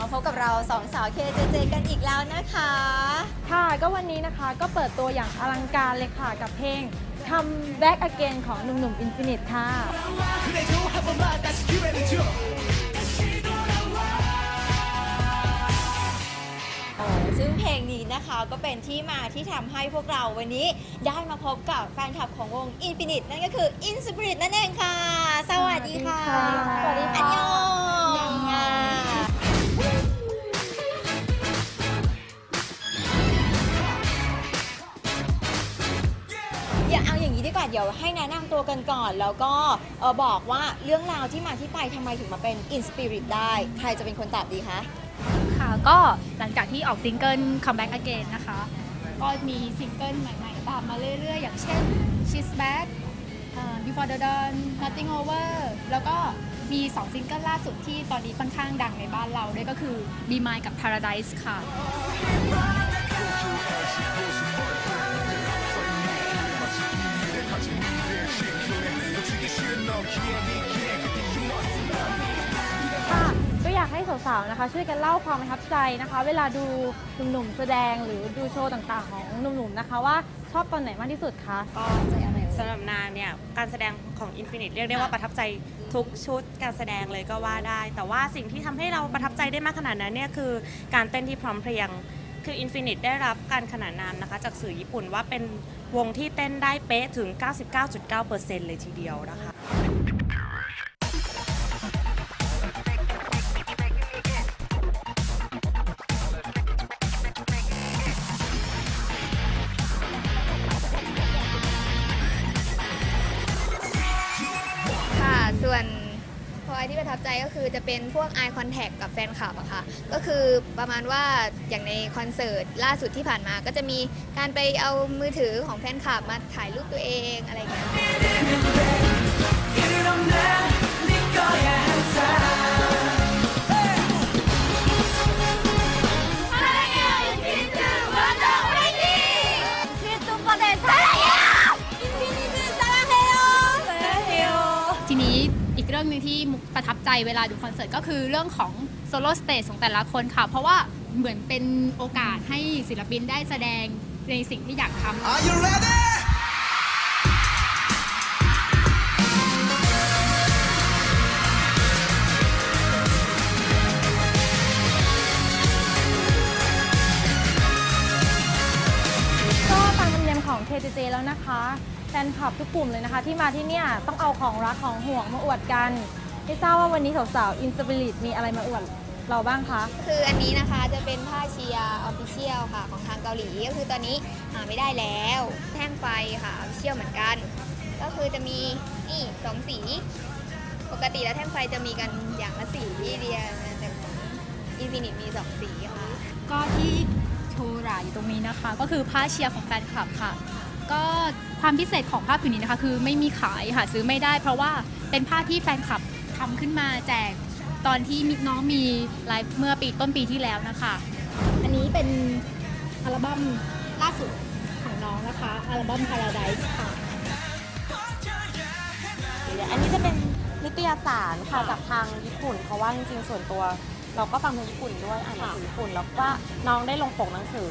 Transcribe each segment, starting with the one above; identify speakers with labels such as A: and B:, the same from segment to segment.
A: มาพบกับเราสองสาวเคเจเจกันอีกแล้วนะคะ
B: ค่ะ ก็วันนี้นะคะก็เปิดตัวอย่างอลังการเลยค่ะกับเพลง Come Back Again ของหนุ่มๆ Infinite ค่ะ
A: ซึ่งเพลงนี้นะคะก็เป็นที่มาที่ทำให้พวกเราวันนี้ได้มาพบกับแฟนคลับของวง Infinite นั่นก็คือ Inspirit นั่นเองค่ะ สวัสดีค่ะ
B: สวัสดีค่ะ
A: อันยอ เอาอย่างนี้ดีกว่าเดี๋ยวให้แนะนำตัวกันก่อน แล้วก็เอ่อบอกว่าเรื่องราวที่มาที่ไปทำไมถึงมาเป็น In Spirit ได้ ใครจะเป็นคนตอบดีคะ
C: ค่ะก็หลังจากที่ออกซิงเกิล Come Back Again นะคะ ก็มีซิงเกิลใหม่ๆตามมาเรื่อยๆ อย่างเช่น She's Back อ่า Before the Dawn Nothing Over แล้วก็มี2ซิงเกิลล่าสุดที่ตอนนี้ค่อนข้างดังในบ้านเราด้วยก็คือ Be Mine กับ Paradise ค่ะ
B: ค่ะ สาวๆนะคะ ช่วยกันเล่าความประทับใจนะคะ เวลาดูหนุ่มๆแสดงหรือดูโชว์ต่างๆ ของหนุ่มๆนะคะ ว่าชอบตอนไหนมากที่สุดคะ
D: ก็สำหรับนางเนี่ยการแสดงของ Infinite เรียกได้ว่าประทับใจทุกชุดการแสดงเลยก็ว่าได้ แต่ว่าสิ่งที่ทำให้เราประทับใจได้มากขนาดนั้นเนี่ยคือการเต้นที่พร้อมเพรียง คือ Infinite ได้รับการขนานนามนะคะ จากสื่อญี่ปุ่นว่าเป็นวงที่เต้นได้เป๊ะถึง 99.9%เลยทีเดียวนะคะ
E: ส่วนพอยที่ประทับใจก็คือจะเป็นพวก eye contact กับแฟนคลับอะค่ะ ก็คือประมาณว่าอย่างในคอนเสิร์ตล่าสุดที่ผ่านมาก็จะมีการไปเอามือถือของแฟนคลับมาถ่ายรูปตัวเองอะไรอย่างเงี้ย
C: รื่องหนึ่งที่มุกประทับใจเวลาดูคอนเสิร์ตก็คือเรื่องของโซโล่สเตจของแต่ละคนค่ะ เพราะว่าเหมือนเป็นโอกาสให้ศิลปินได้แสดงในสิ่งที่อยากทำ
F: Are you ready?
B: นะคะแฟนคลับทุกกลุ่มเลยนะคะ ที่มาที่เนี่ยต้องเอาของรักของห่วงมาอวดกันไม่ทราบว่าวันนี้สาวๆ In Spirit มีอะไรมาอวดเราบ้างคะ
E: คืออันนี้นะคะจะเป็นผ้าเชียร์ออฟฟิเชียลค่ะ ของทางเกาหลีก็คือตอนนี้หาไม่ได้แล้วแท่งไฟค่ะออฟฟิเชียลเหมือนกัน ก็คือจะมีนี่สองสี ปกติแล้วแท่งไฟจะมีกันอย่างละสีเดียวนะแต่ของอินฟินิตมีสองสีค่ะ
C: ก็ที่โชว์หราอยู่ตรงนี้นะคะ ก็คือผ้าเชียร์ของแฟนคลับค่ะ ก็ความพิเศษของผ้าผืนนี้นะคะคือไม่มีขายหาซื้อไม่ได้ เพราะว่าเป็นผ้าที่แฟนคลับทำขึ้นมาแจกตอนที่มิน้องมีไลฟ์เมื่อปีต้นปีที่แล้วนะคะ อันนี้เป็นอัลบั้มล่าสุดของน้องนะคะ อัลบั้ม Paradise ค่ะ
D: อันนี้จะเป็นนิตยสารค่ะจากทางญี่ปุ่น เพราะว่าจริงๆส่วนตัว เราก็ฟังเพลงญี่ปุ่นด้วยอ่านหนังสือญี่ปุ่น แล้วก็น้องได้ลงปกหนังสือ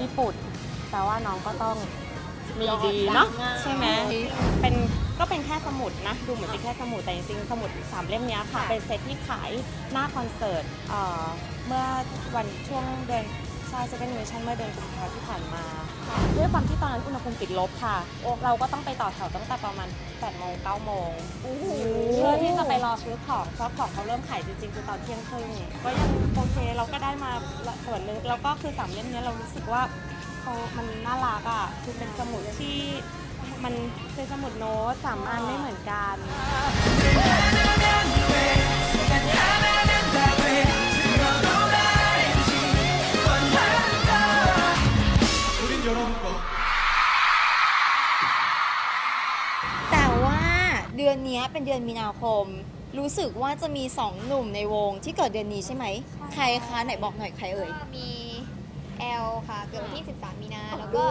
D: ญี่ปุ่นแต่ว่าน้องก็ต้อง มีดีเนาะใช่ไหมเป็นก็เป็นแค่สมุดนะ ดูเหมือนเป็นแค่สมุดแต่จริงๆสมุดสามเล่มเนี้ยค่ะ เป็นเซตที่ขายหน้าคอนเสิร์ตเอ่อเมื่อวันช่วงเดือนใช่เซคันด์มิชั่นเมื่อเดือนกุมภาพันธ์ที่ผ่านมา ด้วยความที่ตอนนั้นอุณหภูมิติดลบค่ะ เราก็ต้องไปต่อแถวตั้งแต่ประมาณ8โมง9โมงเพื่อที่จะไปรอซื้อของเพราะของเขาเริ่มขายจริงๆคือตอนเที่ยงครึ่งก็ยังโอเคเราก็ได้มาส่วนหนึ่งแล้วก็คือสามเล่มนี้เรารู้สึกว่า เขามันน่ารักอ่ะคือเป็นสมุดที่มันเป็นสมุดโน้ตสามอันไม่เหมือนกัน
F: 우린 여러분과
A: แต่ว่าเดือนเนี้ยเป็นเดือนมีนาคม รู้สึกว่าจะมีสองหนุ่มในวงที่เกิดเดือนนี้ใช่ไหม ใครคะไหนบอกหน่อยใครเอ่ย
E: ก็มี แอลค่ะเกิดวันที่ 13 มีนา แล้วก็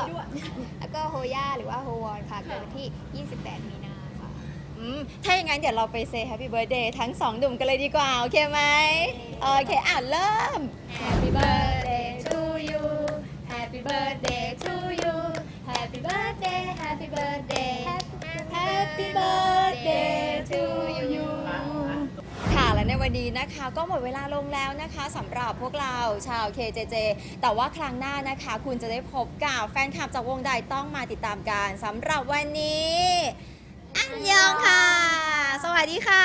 E: แล้วก็โฮย่าหรือว่าโฮวอนค่ะเกิดวันที่ 28 มีนาค่ะ
A: อืมถ้าอย่างนั้นเดี๋ยวเราไปเซ h ฮปปี้เบิร์ดเดย์ทั้งสองหนุ่มกันเลยดีกว่า โอเคไหมโอเค อะ เริ่ม
E: Happy birthday to you Happy birthday to you Happy birthday Happy birthday
A: ในวันนี้นะคะก็หมดเวลาลงแล้วนะคะสำหรับพวกเราชาว KJJ แต่ว่าครั้งหน้านะคะ คุณจะได้พบกับแฟนคลับจากวงใดต้องมาติดตามกันสำหรับวันนี้ อันยองค่ะ สวัสดีค่ะ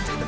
F: 덮어줄게 okay